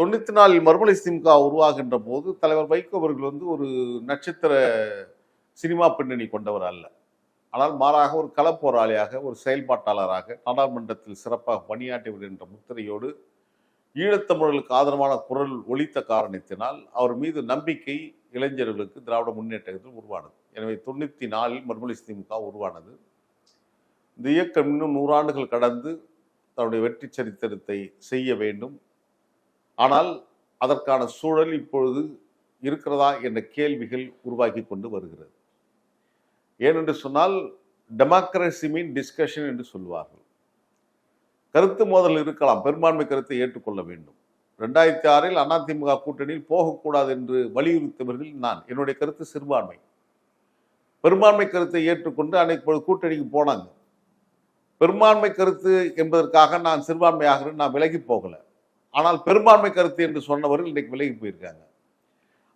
தொண்ணூற்றி நாலில் மறுமலை திமுக உருவாகின்ற போது தலைவர் வைகோ அவர்கள் வந்து ஒரு நட்சத்திர சினிமா பின்னணி கொண்டவர் அல்ல. ஆனால் மாறாக ஒரு களப்போராளியாக ஒரு செயல்பாட்டாளராக நாடாளுமன்றத்தில் சிறப்பாக பணியாற்றியவர் என்ற முத்திரையோடு ஈழத்தமிழர்களுக்கு ஆதரவான குரல் ஒலித்த காரணத்தினால் அவர் மீது நம்பிக்கை இளைஞர்களுக்கு திராவிட முன்னேற்றத்தில் உருவானது. எனவே தொண்ணூற்றி நாலில் மறுமலை திமுக உருவானது. இந்த இயக்கம் இன்னும் நூறாண்டுகள் கடந்து தன்னுடைய வெற்றி சரித்திரத்தை செய்ய வேண்டும். ஆனால் அதற்கான சூழல் இப்பொழுது இருக்கிறதா என்ற கேள்விகள் உருவாகி கொண்டு வருகிறது. ஏனென்று சொன்னால் டெமோக்ரஸி மீன் டிஸ்கஷன் என்று சொல்வார்கள். கருத்து மோதல் இருக்கலாம் பெரும்பான்மை கருத்தை ஏற்றுக்கொள்ள வேண்டும். ரெண்டாயிரத்தி ஆறில் அதிமுக கூட்டணியில் போகக்கூடாது என்று வலியுறுத்தவர்கள் நான் என்னுடைய கருத்து சிறுபான்மை. பெரும்பான்மை கருத்தை ஏற்றுக்கொண்டு அன்னைக்கு கூட்டணிக்கு போனாங்க. பெரும்பான்மை கருத்து என்பதற்காக நான் சிறுபான்மையாகிறேன் நான் விலகி போகலை. ஆனால் பெரும்பான்மை கருத்து என்று சொன்னவர்கள் இன்றைக்கு விலகி போயிருக்காங்க.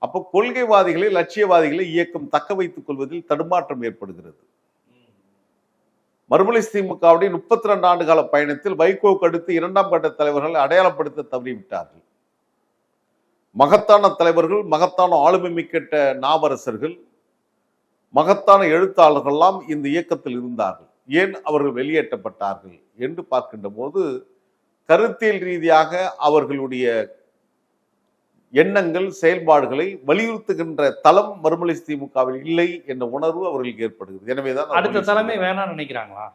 அப்போ கொள்கைவாதிகளை லட்சியவாதிகளை இயக்கம் தக்க வைத்துக் கொள்வதில் தடுமாற்றம் ஏற்படுகிறது. மறுமலை திமுகவுடைய முப்பத்தி ரெண்டு ஆண்டு கால பயணத்தில் வைகோவுக்கு அடுத்து இரண்டாம் கட்ட தலைவர்களை அடையாளப்படுத்த தவறிவிட்டார்கள். மகத்தான தலைவர்கள் மகத்தான ஆளுமை மிக்கட்ட நாவரசர்கள் மகத்தான எழுத்தாளர்கள்லாம் இந்த இயக்கத்தில் இருந்தார்கள். ஏன் அவர்கள் வெளியேற்றப்பட்டார்கள் என்று பார்க்கின்ற போது கருத்தியல் ரீதியாக அவர்களுடைய எண்ணங்கள் செயல்பாடுகளை வலியுறுத்துகின்ற தளம் மறுமலை திமுகவில் இல்லை என்ற உணர்வு அவர்களுக்கு ஏற்படுகிறது. எனவேதான் அடுத்த தலைமை வேணாம்னு நினைக்கிறாங்களா?